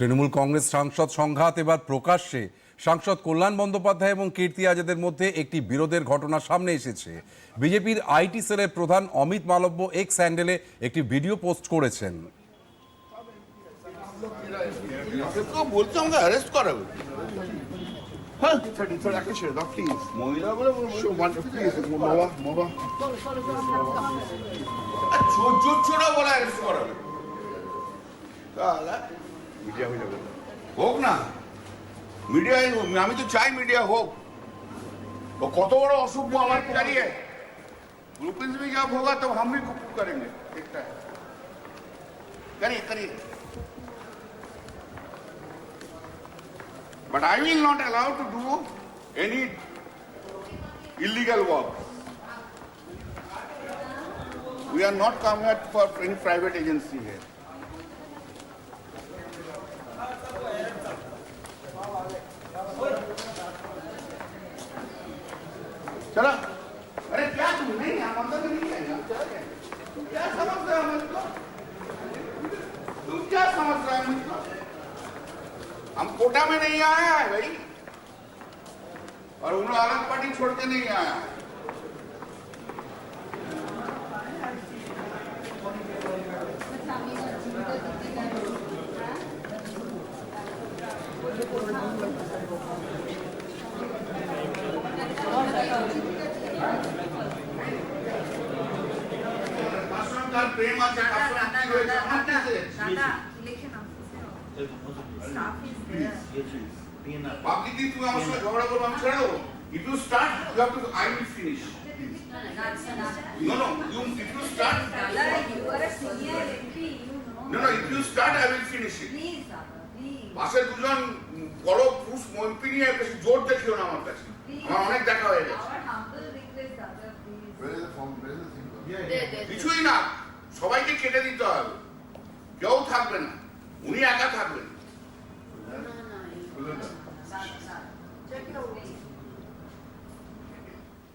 তৃণমূল কংগ্রেস সাংসদ সংঘাত এবার প্রকাশ্যে। সাংসদ কল্যাণ বন্দ্যোপাধ্যায় এবং কীর্তি আজাদের মধ্যে একটি বিরোধের ঘটনা সামনে এসেছে। বিজেপির আইটি সেলের প্রধান অমিত মালব্য এক্স হ্যান্ডেলে একটি ভিডিও পোস্ট করেছেন। বলবো। প্লিজ বাবা বাবা আর চোর চোর ছোড়া বলে অ্যারেস্ট করাবে তাহলে মিডিয়া হয়ে যাবে হোক না মিডিয়ায় আমি তো চাই মিডিয়া হোক वो কত বড় অসভ্য আমার দাঁড়িয়ে ग्रुपिंग में जब होगा तब हम भी कुछ करेंगे देखता है करिए करिए But I will not allow to do any illegal work. We are not come here for any private agency here. चलो। अरे क्या तुम, नहीं हम अंदर में नहीं आएगा तुम क्या समझ रहे हो मुझको? तुम क्या समझ रहे हो मुझको? हम कोटा में नहीं आए हैं भाई। और उन आलम पार्टी छोड़ के नहीं आया है। Thank you. প্রেম আছে সঙ্গে কি তুমি আমার সঙ্গে ঝগড়া করব আমি ছেড়ে দেবো? If you start you have to I will finish no no you if you start no no if you start I will finish it পাশে দুজন বড় পুরুষ মন্ত্রী নিয়ে বেশি জোর দেখিও না আমার কাছে। আমার অনেক দেখা হয়ে গেছে? কিছুই না। সবাইকে কেটে দিতে হবে। কেউ থাকবে না। উনি একা থাকবেন।